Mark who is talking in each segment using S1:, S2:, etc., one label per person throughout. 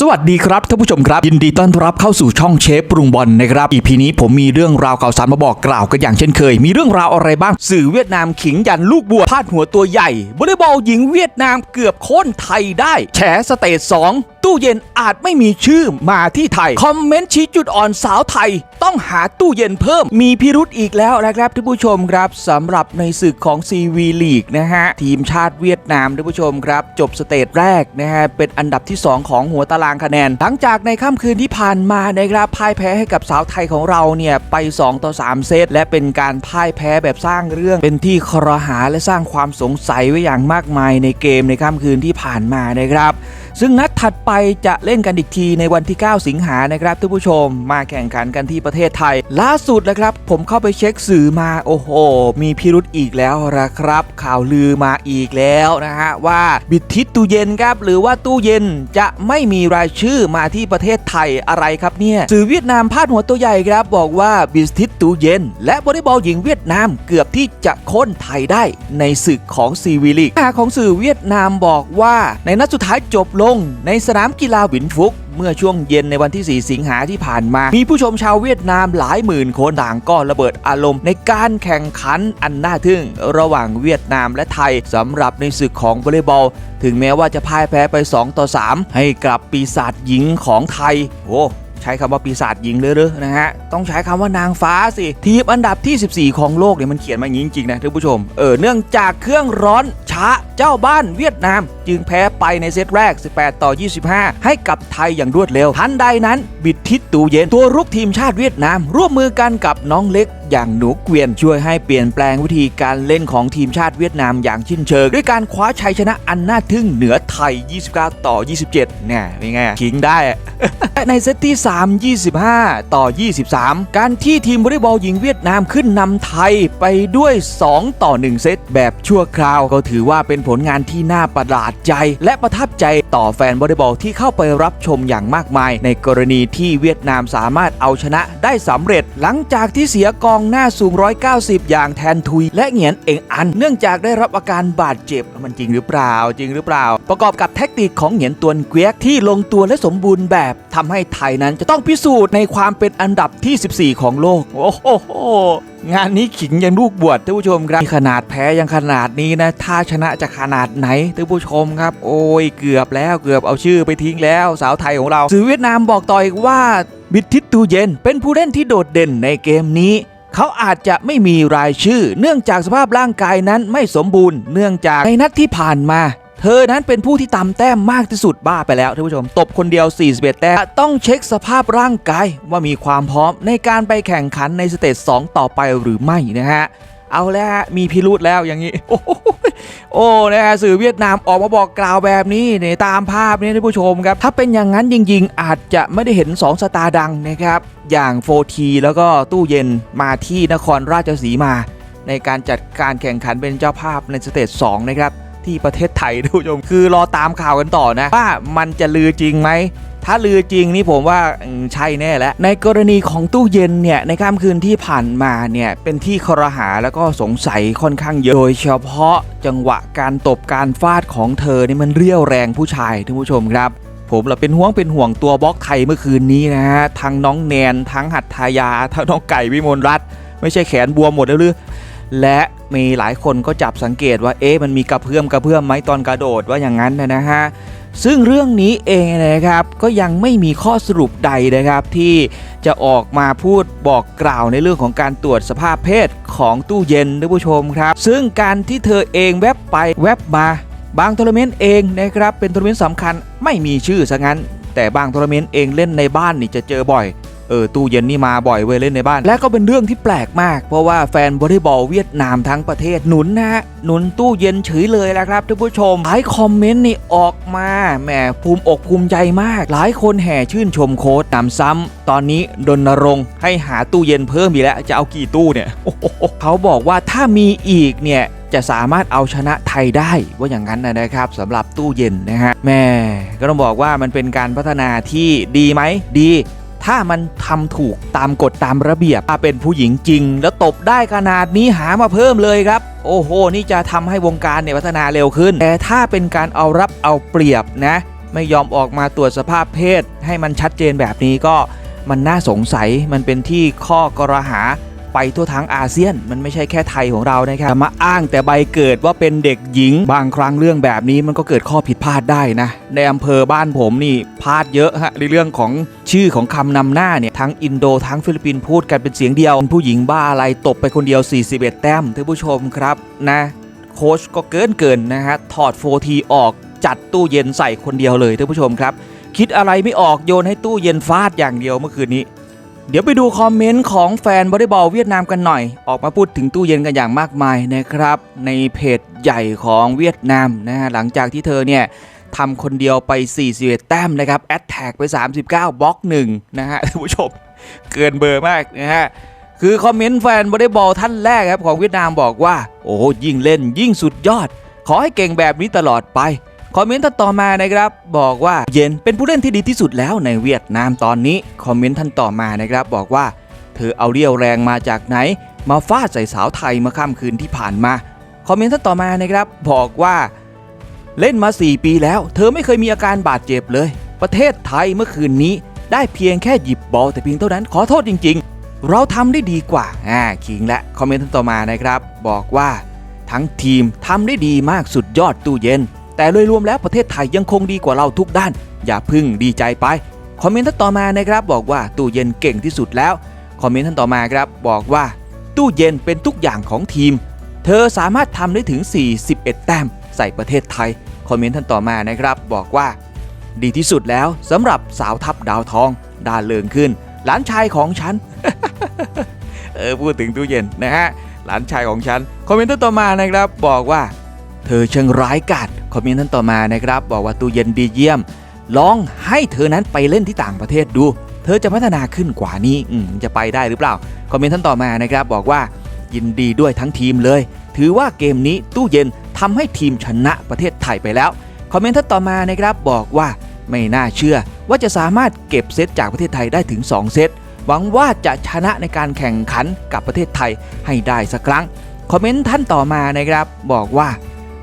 S1: สวัสดีครับท่านผู้ชมครับ ยินดีต้อนรับเข้าสู่ช่องเชฟปรุงบอลนะครับอีพีนี้ผมมีเรื่องราวข่าวสารมาบอกกล่าวกันอย่างเช่นเคย มีเรื่องราวอะไรบ้าง สื่อเวียดนามขิงยันลูกบัวพาดหัวตัวใหญ่วอลเลย์บอลหญิงเวียดนามเกือบโค่นไทยได้ แฉสเตจสอง ตู้เย็นอาจไม่มีชื่อมาที่ไทย คอมเมนต์ชี้จุดอ่อนสาวไทย ต้องหาตู้เย็นเพิ่ม มีพิรุธอีกแล้วนะครับท่านผู้ชมครับสำหรับในศึกของซีวีลีกนะฮะ ทีมชาติเวียดนามท่านผู้ชมครับ จบสเตจแรกนะฮะ เป็นอันดับที่ 2 ของหัวตารางคะแนน หลังจากในค่ำคืนที่ผ่านมานะครับพ่ายแพ้ให้กับสาวไทยของเราเนี่ยไป 2 ต่อ 3 เซตและเป็นการพ่ายแพ้แบบสร้างเรื่อง เป็นที่ครหาและสร้างความสงสัยไว้อย่างมากมายในเกมในค่ำคืนที่ผ่านมานะครับ ซึ่งนั ถัดไปจะเล่นกันอีกทีในวันที่ 9 สิงหานะครับท่านผู้ชม มาแข่งขันกันที่ประเทศไทย ล่าสุดนะครับ ผมเข้าไปเช็คสื่อมาโอ้โห มีพิรุธอีกแล้วนะครับ ข่าวลือมาอีกแล้วนะฮะว่าบิดทิศตู้เย็นครับหรือว่าตู้เย็นจะไม่มีรายชื่อมาที่ประเทศไทยอะไรครับเนี่ยสื่อเวียดนามพาดหัวตัวใหญ่ครับ บอกว่าบิดทิศตู้เย็น และวอลเลย์บอลหญิงเวียดนามเกือบที่จะโค่นไทยได้ในศึกของซีวีลีกข่าวของสื่อเวียดนามบอกว่าในนัดสุดท้ายจบลงในสนามกีฬาหวินฟุก เมื่อช่วงเย็นในวันที่ 4 สิงหาที่ผ่านมา มีผู้ชมชาวเวียดนามหลายหมื่นคนต่างก็ระเบิดอารมณ์ ในการแข่งขันอันน่าทึ่ง ระหว่างเวียดนามและไทยสำหรับในศึกของวอลเลย์บอล ถึงแม้ว่าจะพ่ายแพ้ไป 2 ต่อ 3 ให้กับปีศาจหญิงของไทยโอ้ ใช้คำว่าปีศาจหญิงเลยหรือนะฮะ ต้องใช้คำว่านางฟ้าสิ ทีมอันดับที่ 14 ของโลกเนี่ยมันเขียนมาอย่างนี้จริงๆนะท่านผู้ชม เออ เนื่องจากเครื่องร้อนช้าเจ้าบ้านเวียดนาม จึงแพ้ไปในเซตแรก 18 ต่อ 25 ให้กับไทยอย่างรวดเร็ว ทันใดนั้น บิดทิศตูเย็นตัวรุกทีมชาติเวียดนาม ร่วมมือกันกับน้องเล็ก อย่างหนูเกวียนช่วยให้เปลี่ยนแปลงวิธีการเล่นของทีมชาติเวียดนามอย่างชิ้นเชิง ด้วยการคว้าชัยชนะอันน่าทึ่งเหนือไทย 29 ต่อ 27เนี่ยเป็นไงอะขิงได้และในเซตที่ 3 25 ต่อ 23 การที่ทีมวอลเลย์บอลหญิงเวียดนามขึ้นนำไทยไปด้วย 2 ต่อ 1 เซตแบบชั่วคราวก็ถือว่าเป็นผลงานที่น่าประหลาดใจ และประทับใจต่อแฟนวอลเลย์บอลที่เข้าไปรับชมอย่างมากมาย ในกรณีที่เวียดนามสามารถเอาชนะได้สำเร็จ หลังจากที่เสียกององหน้าสูง 190 อย่างแทนทุย และเหงียนเองอัน เนื่องจากได้รับอาการบาดเจ็บมันจริงหรือเปล่าจริงหรือเปล่า ประกอบกับแท็กติกของเหงียนตวนเกวียกที่ลงตัวและสมบูรณ์แบบทำให้ไทยนั้นจะต้องพิสูจน์ในความเป็นอันดับที่ 14 ของโลก โอ้โหงานนี้ขิงยังลูกบวชท่านผู้ชมครับขนาดแพ้ยังขนาดนี้นะ ถ้าชนะจะขนาดไหนท่านผู้ชมครับ โอ้ยเกือบแล้วเกือบเอาชื่อไปทิ้งแล้วสาวไทยของเราสื่อเวียดนามบอกต่ออีกว่าบิดทิศตูเย็นเป็นผู้เล่นที่โดดเด่นในเกมนี้ เขาอาจจะไม่มีรายชื่อ เนื่องจากสภาพร่างกายนั้นไม่สมบูรณ์ เนื่องจากในนัดที่ผ่านมา เธอนั้นเป็นผู้ที่ตำแต้มมากที่สุดบ้าไปแล้วท่านผู้ชม ตบคนเดียว 41 แต้มต้องเช็คสภาพร่างกายว่ามีความพร้อมในการไปแข่งขันในสเตจ2ต่อไปหรือไม่นะฮะ เอาแล้วมีพิรุธแล้วอย่างนี้โอ้ โอ้นะฮะสื่อเวียดนามออกมาบอกกล่าวแบบนี้เนี่ยตามภาพนี้ท่านผู้ชมครับ ถ้าเป็นอย่างนั้นจริงๆ อาจจะไม่ได้เห็น 2 สตาร์ดังนะครับ อย่างโฟทีแล้วก็ตู้เย็นมาที่นครราชสีมา ในการจัดการแข่งขันเป็นเจ้าภาพในสเตจ2นะครับที่ประเทศไทยท่านผู้ชมคือรอตามข่าวกันต่อนะ ว่ามันจะลือจริงไหม ถ้าลือจริงนี่ผมว่าใช่แน่แล้วในกรณีของตู้เย็นเนี่ยในค่ำคืนที่ผ่านมาเนี่ยเป็นที่ครหาแล้วก็สงสัยค่อนข้างเยอะโดยเฉพาะจังหวะการตบการฟาดของเธอนี่มันเรี่ยวแรงผู้ชายท่านผู้ชมครับผมเราเป็นห่วงเป็นห่วงตัวบล็อกไทยเมื่อคืนนี้นะฮะทั้งน้องแนนทั้งหัตถายาทั้งน้องไก่วิมลรัตน์ไม่ใช่แขนบวมหมดแล้วหรือ และมีหลายคนก็จับสังเกตว่าเอ๊ะมันมีกระเพื่อมกระเพื่อมไหมตอนกระโดดว่าอย่างนั้นนะฮะ ซึ่งเรื่องนี้เองนะครับก็ยังไม่มีข้อสรุปใดนะครับที่จะออกมาพูดบอกกล่าวในเรื่องของการตรวจสภาพเพศของตู้เย็นท่านผู้ชมครับ ซึ่งการที่เธอเองแวบไปแวบมา บางทัวร์นาเมนต์เองนะครับเป็นทัวร์นาเมนต์สำคัญไม่มีชื่อซะงั้น แต่บางทัวร์นาเมนต์เองเล่นในบ้านนี่จะเจอบ่อย เออตู้เย็นนี่มาบ่อยเว้ยเล่นในบ้าน และก็เป็นเรื่องที่แปลกมาก เพราะว่าแฟนวอลเลย์บอลเวียดนามทั้งประเทศหนุนนะฮะหนุนตู้เย็นเฉยเลยละครับท่านผู้ชมหลายคอมเมนต์นี่ออกมาแหมภูมิอกภูมิใจมาก หลายคนแห่ชื่นชมโค้ดนำซ้ำตอนนี้ดนรงค์ให้หาตู้เย็นเพิ่มอีกแล้วจะเอากี่ตู้เนี่ยเขาบอกว่าถ้ามีอีกเนี่ยจะสามารถเอาชนะไทยได้ว่าอย่างนั้นนะนะครับสำหรับตู้เย็นนะฮะแม่ก็ต้องบอกว่ามันเป็นการพัฒนาที่ดีไหมดี ถ้ามันทำถูกตามกฎตามระเบียบถ้าเป็นผู้หญิงจริง แล้วตบได้ขนาดนี้หามาเพิ่มเลยครับ โอ้โห นี่จะทำให้วงการเนี่ยพัฒนาเร็วขึ้น แต่ถ้าเป็นการเอารับเอาเปรียบนะ ไม่ยอมออกมาตรวจสภาพเพศ ให้มันชัดเจนแบบนี้ก็มันน่าสงสัยมันเป็นที่ข้อกรหา ไปทั่วทั้งอาเซียน มันไม่ใช่แค่ไทยของเรานะครับมาอ้างแต่ใบเกิดว่าเป็นเด็กหญิง บางครั้งเรื่องแบบนี้มันก็เกิดข้อผิดพลาดได้นะ ในอำเภอบ้านผมนี่พลาดเยอะฮะในเรื่องของชื่อของคำนำหน้าเนี่ยทั้งอินโดทั้งฟิลิปปินส์พูดกันเป็นเสียงเดียว ผู้หญิงบ้าอะไรตบไปคนเดียว 41 แต้มท่านผู้ชมครับนะโค้ชก็เกินเกินนะฮะถอดโฟทีออกจัดตู้เย็นใส่คนเดียวเลยท่านผู้ชมครับ คิดอะไรไม่ออกโยนให้ตู้เย็นฟาดอย่างเดียวเมื่อคืนนี้ เดี๋ยวไปดูคอมเมนต์ของแฟนวอลเลย์บอลเวียดนามกันหน่อย ออกมาพูดถึงตู้เย็นกันอย่างมากมายนะครับ ในเพจใหญ่ของเวียดนามนะฮะหลังจากที่เธอเนี่ยทำคนเดียวไป 41 แต้มนะครับ แอดแท็กไป 39 บล็อกหนึ่งนะฮะท่านผู้ชม เกินเบอร์มากนะฮะ คือคอมเมนต์แฟนวอลเลย์บอลท่านแรกครับของเวียดนามบอกว่า โอ้ยิ่งเล่นยิ่งสุดยอด ขอให้เก่งแบบนี้ตลอดไป คอมเมนต์ท่านต่อมานะครับ บอกว่าเย็นเป็นผู้เล่นที่ดีที่สุดแล้วในเวียดนามตอนนี้คอมเมนต์ท่านต่อมานะครับ บอกว่า เธอเอาเรี่ยวแรงมาจากไหน มาฟาดใส่สาวไทยเมื่อค่ำคืนที่ผ่านมาคอมเมนต์ท่านต่อมานะครับ บอกว่า เล่นมา 4 ปีแล้ว เธอไม่เคยมีอาการบาดเจ็บเลย ประเทศไทยเมื่อคืนนี้ ได้เพียงแค่หยิบบอลแต่เพียงเท่านั้นขอโทษจริง ๆ เราทำได้ดีกว่าอ่าขิงและคอมเมนต์ท่านต่อมานะครับ บอกว่า ทั้งทีมทำได้ดีมากสุดยอดตู้เย็น แต่โดยรวมแล้วประเทศไทยยังคงดีกว่าเราทุกด้าน อย่าพึ่งดีใจไป คอมเมนต์ท่านต่อมานะครับบอกว่าตู้เย็นเก่งที่สุดแล้ว คอมเมนต์ท่านต่อมาครับบอกว่า ตู้เย็นเป็นทุกอย่างของทีม เธอสามารถทำได้ถึง 41 แต้มใส่ประเทศไทย คอมเมนต์ท่านต่อมานะครับบอกว่า ดีที่สุดแล้วสำหรับสาวทัพดาวทองดาเลิงขึ้น หลานชายของฉัน เออพูดถึงตู้เย็นนะฮะหลานชายของฉัน คอมเมนต์ท่านต่อมานะครับบอกว่า เธอช่างร้ายกาจคอมเมนต์ท่านต่อมานะครับ บอกว่าตู้เย็นดีเยี่ยม ลองให้เธอนั้นไปเล่นที่ต่างประเทศดู เธอจะพัฒนาขึ้นกว่านี้จะไปได้หรือเปล่า คอมเมนต์ท่านต่อมานะครับบอกว่ายินดีด้วยทั้งทีมเลย ถือว่าเกมนี้ตู้เย็นทำให้ทีมชนะประเทศไทยไปแล้ว คอมเมนต์ท่านต่อมานะครับบอกว่าไม่น่าเชื่อว่าจะสามารถเก็บเซตจากประเทศไทยได้ถึง 2 เซตหวังว่าจะชนะในการแข่งขันกับประเทศไทยให้ได้สักครั้ง คอมเมนต์ท่านต่อมานะครับบอกว่า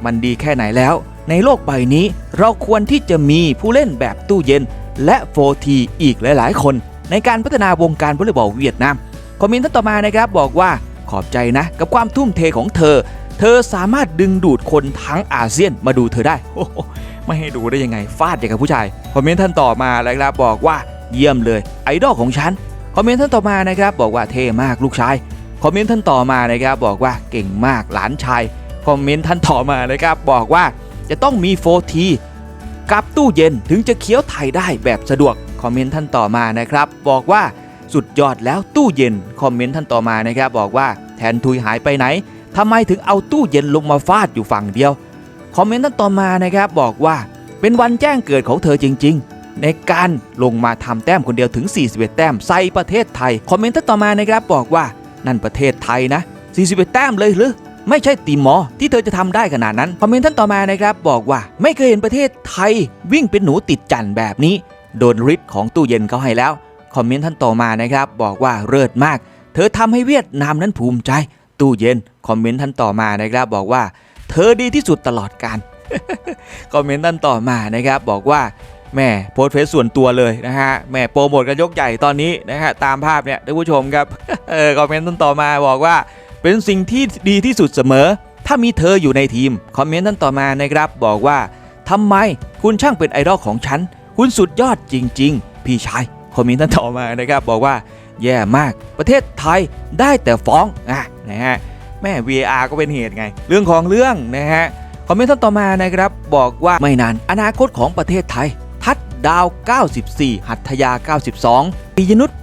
S1: มันดีแค่ไหนแล้ว ในโลกใบนี้เราควรที่จะมีผู้เล่นแบบตู้เย็น และโฟทีอีกหลาย ๆ คน ในการพัฒนาวงการวอลเลย์บอลเวียดนามคอมเมนต์ท่านต่อมานะครับบอกว่าขอบใจนะ กับความทุ่มเทของเธอ เธอสามารถดึงดูดคนทั้งอาเซียนมาดูเธอได้โอ้โหไม่ให้ดูได้ยังไงฟาดอย่างกับผู้ชายคอมเมนต์ท่านต่อมาแล้วครับบอกว่าเยี่ยมเลยไอดอลของฉันคอมเมนต์ท่านต่อมานะครับบอกว่าเท่มากลูกชายคอมเมนต์ท่านต่อมานะครับบอกว่าเก่งมากหลานชาย คอมเมนต์ท่านต่อมานะครับบอกว่าจะต้องมีโฟทีกับตู้เย็นถึงจะเคี้ยวไทยได้แบบสะดวกคอมเมนต์ท่านต่อมานะครับ บอกว่าสุดยอดแล้วตู้เย็นคอมเมนต์ท่านต่อมานะครับ บอกว่าแทนทุยหายไปไหนทำไมถึงเอาตู้เย็นลงมาฟาดอยู่ฝั่งเดียวคอมเมนต์ท่านต่อมานะครับบอกว่าเป็นวันแจ้งเกิดของเธอจริง ๆ ในการลงมาทำแต้มคนเดียวถึง 41 แต้มใส่ประเทศไทยคอมเมนต์ท่านต่อมานะครับบอกว่านั่นประเทศไทยนะ 41 แต้มเลยหรือ ไม่ใช่ตีมอที่เธอจะทำได้ขนาดนั้น คอมเมนต์ท่านต่อมานะครับ บอกว่าไม่เคยเห็นประเทศไทย วิ่งเป็นหนูติดจันแบบนี้ โดนฤทธิ์ของตู้เย็นเขาให้แล้ว คอมเมนต์ท่านต่อมานะครับ บอกว่าเลิศมาก เธอทำให้เวียดนามนั้นภูมิใจ ตู้เย็น คอมเมนต์ท่านต่อมานะครับบอกว่า เธอดีที่สุดตลอดการคอมเมนต์ท่านต่อมานะครับบอกว่าแม่โพสเฟซส่วนตัวเลยนะฮะแม่โปรโมทกันยกใหญ่ตอนนี้นะฮะตามภาพเนี่ยท่านผู้ชมครับเออคอมเมนต์ท่านต่อมาบอกว่า เป็นสิ่งที่ดีที่สุดเสมอ ถ้ามีเธออยู่ในทีม คอมเมนต์ท่านต่อมานะครับ บอกว่าทำไมคุณช่างเป็นไอดอลของฉัน คุณสุดยอดจริง ๆ พี่ชาย คอมเมนต์ท่านต่อมานะครับ บอกว่าแย่มาก ประเทศไทยได้แต่ฟ้องอะนะฮะแม่ VAR ก็เป็นเหตุไง เรื่องของเรื่องนะฮะคอมเมนต์ท่านต่อมานะครับ บอกว่าไม่นานอนาคตของประเทศไทย ทัดดาว 94 หัตถยา 92 ปียนุษย์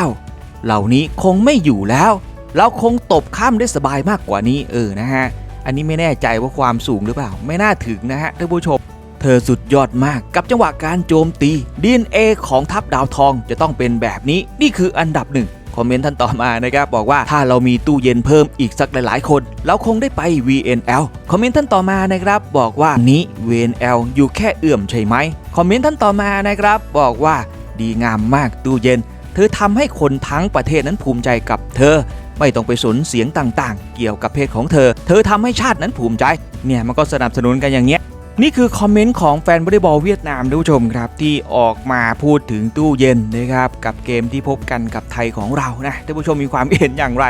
S1: 89 เหล่านี้คงไม่อยู่แล้ว เราคงตบข้ามได้สบายมากกว่านี้เออนะฮะ อันนี้ไม่แน่ใจว่าความสูงหรือเปล่า ไม่น่าถึงนะฮะท่านผู้ชม เธอสุดยอดมากกับจังหวะการโจมตี DNA ของทัพดาวทองจะต้องเป็นแบบนี้ นี่คืออันดับหนึ่งคอมเมนต์ท่านต่อมานะครับบอกว่าถ้าเรามีตู้เย็นเพิ่มอีกสักหลาย ๆ คน เราคงได้ไป VNL คอมเมนต์ท่านต่อมานะครับบอกว่านี้ VNL อยู่แค่เอื้อมใช่ไหมคอมเมนต์ท่านต่อมานะครับบอกว่าดีงามมากตู้เย็น เธอทำให้คนทั้งประเทศนั้นภูมิใจกับเธอ ไม่ต้องไปสนเสียงต่างๆ เกี่ยวกับเพศของเธอ เธอทำให้ชาตินั้นภูมิใจ เนี่ยมันก็สนับสนุนกันอย่างเงี้ย นี่คือคอมเมนต์ของแฟนวอลเลย์บอลเวียดนามท่านผู้ชมครับ ที่ออกมาพูดถึงตู้เย็นนะครับ กับเกมที่พบกันกับไทยของเรานะท่านผู้ชมมีความเห็นอย่างไร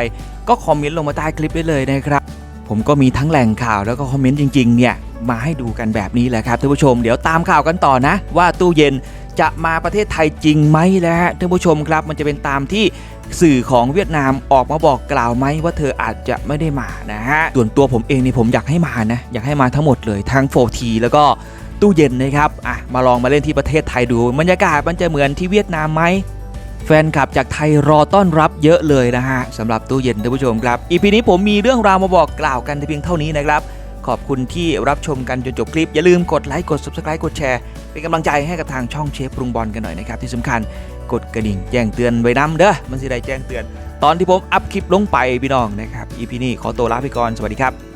S1: ก็คอมเมนต์ลงมาใต้คลิปได้เลยนะครับ ผมก็มีทั้งแหล่งข่าวแล้วก็คอมเมนต์จริงๆเนี่ยมาให้ดูกันแบบนี้แหละครับท่านผู้ชมเดี๋ยวตามข่าวกันต่อนะ ว่าตู้เย็นจะมาประเทศไทยจริงไหมแล้วฮะท่านผู้ชมครับมันจะเป็นตามที่ สื่อของเวียดนามออกมาบอกกล่าวไหมว่าเธออาจจะไม่ได้มานะฮะ ส่วนตัวผมเองนี่ผมอยากให้มานะ อยากให้มาทั้งหมดเลยทั้ง 4T แล้วก็ตู้เย็นนะครับ อะ มาลองมาเล่นที่ประเทศไทยดูบรรยากาศมันจะเหมือนที่เวียดนามไหมแฟนคลับจากไทยรอต้อนรับเยอะเลยนะฮะสำหรับตู้เย็นท่านผู้ชมครับอีพีนี้ผมมีเรื่องราวมาบอกกล่าวกันแต่เพียงเท่านี้นะครับ ขอบคุณที่รับชมกันจนจบคลิป อย่าลืมกดไลค์กด subscribe กดแชร์ เป็นกำลังใจให้กับทางช่องเชฟปรุงบอลกันหน่อยนะครับ ที่สำคัญกดกระดิ่งแจ้งเตือนไว้น้ำเด้อมันสิได้แจ้งเตือน ตอนที่ผมอัพคลิปลงไปพี่น้องนะครับอีพีนี้ขอตัวลาไปก่อนสวัสดีครับ